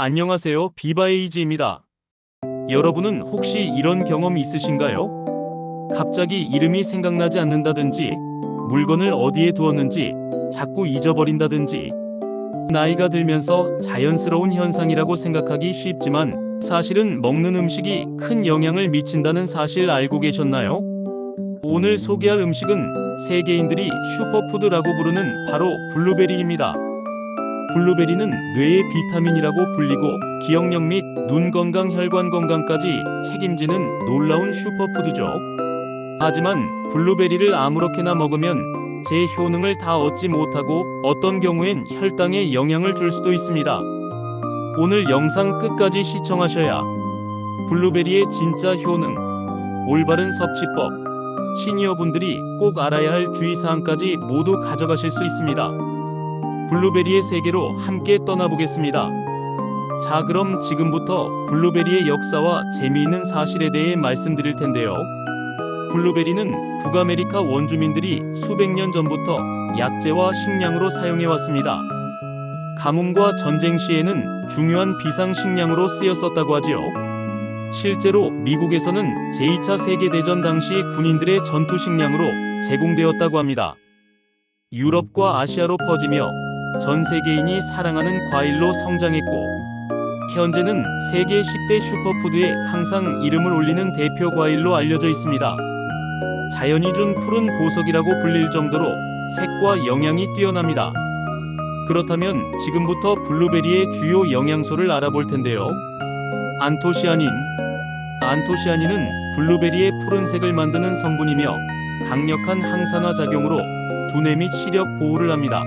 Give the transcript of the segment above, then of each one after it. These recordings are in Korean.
안녕하세요. 비바에이지입니다. 여러분은 혹시 이런 경험 있으신가요? 갑자기 이름이 생각나지 않는다든지, 물건을 어디에 두었는지 자꾸 잊어버린다든지, 나이가 들면서 자연스러운 현상이라고 생각하기 쉽지만 사실은 먹는 음식이 큰 영향을 미친다는 사실 알고 계셨나요? 오늘 소개할 음식은 세계인들이 슈퍼푸드라고 부르는 바로 블루베리입니다. 블루베리는 뇌의 비타민이라고 불리고 기억력 및 눈 건강, 혈관 건강까지 책임지는 놀라운 슈퍼푸드죠. 하지만 블루베리를 아무렇게나 먹으면 제 효능을 다 얻지 못하고 어떤 경우엔 혈당에 영향을 줄 수도 있습니다. 오늘 영상 끝까지 시청하셔야 블루베리의 진짜 효능, 올바른 섭취법, 시니어분들이 꼭 알아야 할 주의사항까지 모두 가져가실 수 있습니다. 블루베리의 세계로 함께 떠나보겠습니다. 자, 그럼 지금부터 블루베리의 역사와 재미있는 사실에 대해 말씀드릴 텐데요. 블루베리는 북아메리카 원주민들이 수백 년 전부터 약재와 식량으로 사용해 왔습니다. 가뭄과 전쟁 시에는 중요한 비상 식량으로 쓰였었다고 하지요. 실제로 미국에서는 제2차 세계대전 당시 군인들의 전투 식량으로 제공되었다고 합니다. 유럽과 아시아로 퍼지며 전 세계인이 사랑하는 과일로 성장했고 현재는 세계 10대 슈퍼푸드에 항상 이름을 올리는 대표 과일로 알려져 있습니다. 자연이 준 푸른 보석이라고 불릴 정도로 색과 영양이 뛰어납니다. 그렇다면 지금부터 블루베리의 주요 영양소를 알아볼 텐데요. 안토시아닌 안토시아닌은 블루베리의 푸른색을 만드는 성분이며 강력한 항산화 작용으로 두뇌 및 시력 보호를 합니다.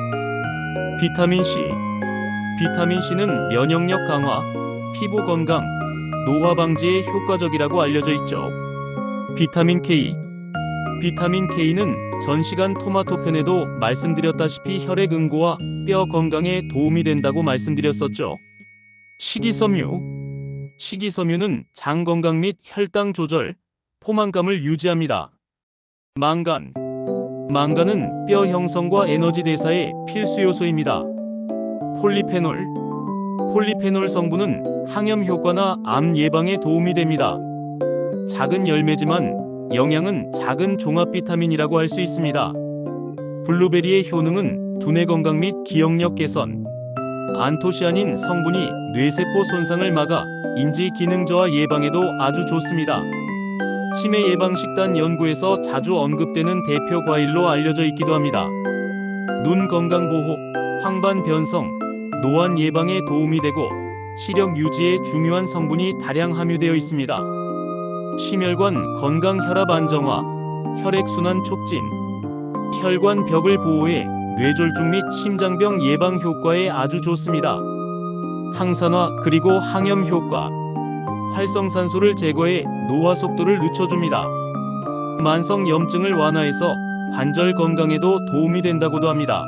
비타민 C 비타민 C는 면역력 강화, 피부 건강, 노화 방지에 효과적이라고 알려져 있죠. 비타민 K 비타민 K는 전시간 토마토 편에도 말씀드렸다시피 혈액 응고와 뼈 건강에 도움이 된다고 말씀드렸었죠. 식이섬유 식이섬유는 장 건강 및 혈당 조절, 포만감을 유지합니다. 망간 망간은 뼈 형성과 에너지 대사의 필수 요소입니다. 폴리페놀 폴리페놀 성분은 항염 효과나 암 예방에 도움이 됩니다. 작은 열매지만 영양은 작은 종합 비타민이라고 할 수 있습니다. 블루베리의 효능은 두뇌 건강 및 기억력 개선, 안토시아닌 성분이 뇌세포 손상을 막아 인지 기능 저하 예방에도 아주 좋습니다. 치매 예방 식단 연구에서 자주 언급되는 대표 과일로 알려져 있기도 합니다. 눈 건강 보호, 황반 변성, 노안 예방에 도움이 되고 시력 유지에 중요한 성분이 다량 함유되어 있습니다. 심혈관 건강 혈압 안정화, 혈액 순환 촉진, 혈관 벽을 보호해 뇌졸중 및 심장병 예방 효과에 아주 좋습니다. 항산화 그리고 항염 효과, 활성산소를 제거해 노화 속도를 늦춰줍니다. 만성 염증을 완화해서 관절 건강에도 도움이 된다고도 합니다.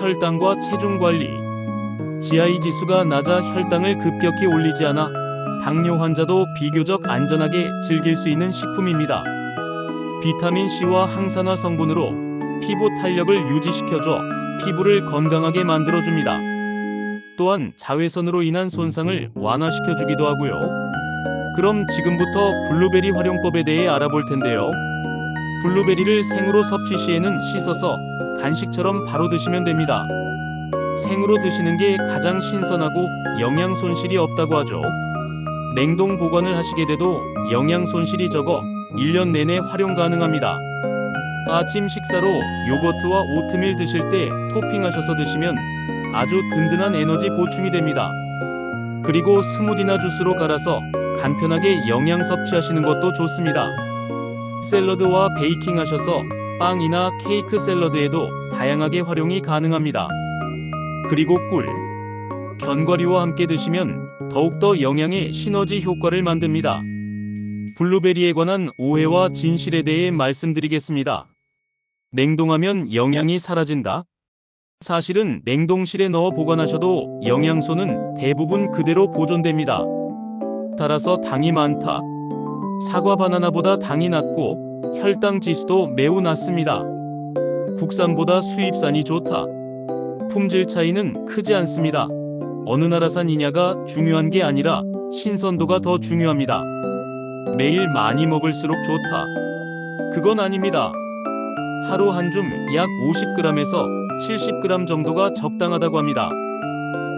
혈당과 체중 관리, GI 지수가 낮아 혈당을 급격히 올리지 않아 당뇨 환자도 비교적 안전하게 즐길 수 있는 식품입니다. 비타민 C와 항산화 성분으로 피부 탄력을 유지시켜줘 피부를 건강하게 만들어줍니다. 또한 자외선으로 인한 손상을 완화시켜주기도 하고요. 그럼 지금부터 블루베리 활용법에 대해 알아볼 텐데요. 블루베리를 생으로 섭취 시에는 씻어서 간식처럼 바로 드시면 됩니다. 생으로 드시는 게 가장 신선하고 영양 손실이 없다고 하죠. 냉동 보관을 하시게 돼도 영양 손실이 적어 1년 내내 활용 가능합니다. 아침 식사로 요거트와 오트밀 드실 때 토핑하셔서 드시면 아주 든든한 에너지 보충이 됩니다. 그리고 스무디나 주스로 갈아서 간편하게 영양 섭취하시는 것도 좋습니다. 샐러드와 베이킹 하셔서 빵이나 케이크 샐러드에도 다양하게 활용이 가능합니다. 그리고 꿀, 견과류와 함께 드시면 더욱더 영양의 시너지 효과를 만듭니다. 블루베리에 관한 오해와 진실에 대해 말씀드리겠습니다. 냉동하면 영양이 사라진다? 사실은 냉동실에 넣어 보관하셔도 영양소는 대부분 그대로 보존됩니다. 따라서 당이 많다. 사과 바나나보다 당이 낮고 혈당 지수도 매우 낮습니다. 국산보다 수입산이 좋다. 품질 차이는 크지 않습니다. 어느 나라산이냐가 중요한 게 아니라 신선도가 더 중요합니다. 매일 많이 먹을수록 좋다. 그건 아닙니다. 하루 한 줌 약 50g에서 70g 정도가 적당하다고 합니다.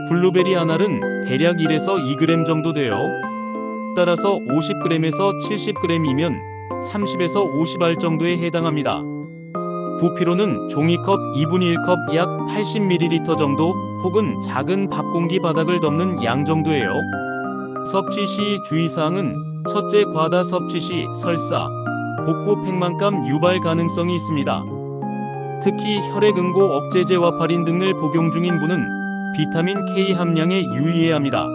블루베리 한 알은 대략 1에서 2g 정도 돼요. 따라서 50g에서 70g이면 30에서 50알 정도에 해당합니다. 부피로는 종이컵 2분의 1컵 약 80ml 정도 혹은 작은 밥공기 바닥을 덮는 양 정도예요. 섭취 시 주의사항은 첫째 과다 섭취 시 설사, 복부 팽만감 유발 가능성이 있습니다. 특히 혈액응고 억제제 와 파린 등을 복용 중인 분은 비타민 K 함량에 유의해야 합니다.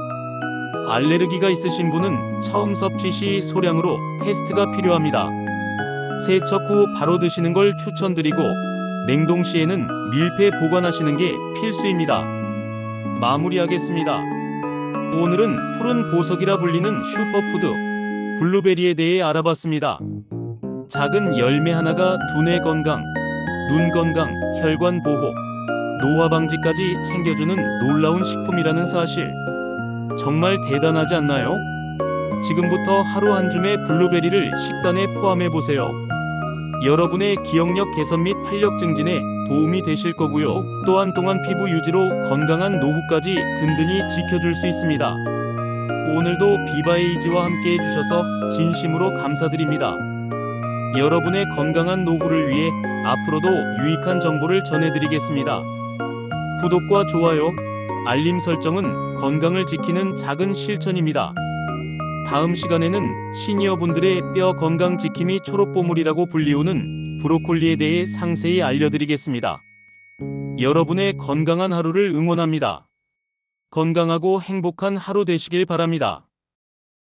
알레르기가 있으신 분은 처음 섭취 시 소량으로 테스트가 필요합니다. 세척 후 바로 드시는 걸 추천드리고 냉동 시에는 밀폐 보관하시는 게 필수입니다. 마무리하겠습니다. 오늘은 푸른 보석이라 불리는 슈퍼푸드 블루베리에 대해 알아봤습니다. 작은 열매 하나가 두뇌 건강, 눈 건강, 혈관 보호, 노화 방지까지 챙겨주는 놀라운 식품이라는 사실. 정말 대단하지 않나요? 지금부터 하루 한 줌의 블루베리를 식단에 포함해 보세요. 여러분의 기억력 개선 및 활력 증진에 도움이 되실 거고요. 또한 동안 피부 유지로 건강한 노후까지 든든히 지켜줄 수 있습니다. 오늘도 비바에이지와 함께 해주셔서 진심으로 감사드립니다. 여러분의 건강한 노후를 위해 앞으로도 유익한 정보를 전해드리겠습니다. 구독과 좋아요, 알림 설정은 건강을 지키는 작은 실천입니다. 다음 시간에는 시니어분들의 뼈 건강 지킴이 초록보물이라고 불리우는 브로콜리에 대해 상세히 알려드리겠습니다. 여러분의 건강한 하루를 응원합니다. 건강하고 행복한 하루 되시길 바랍니다.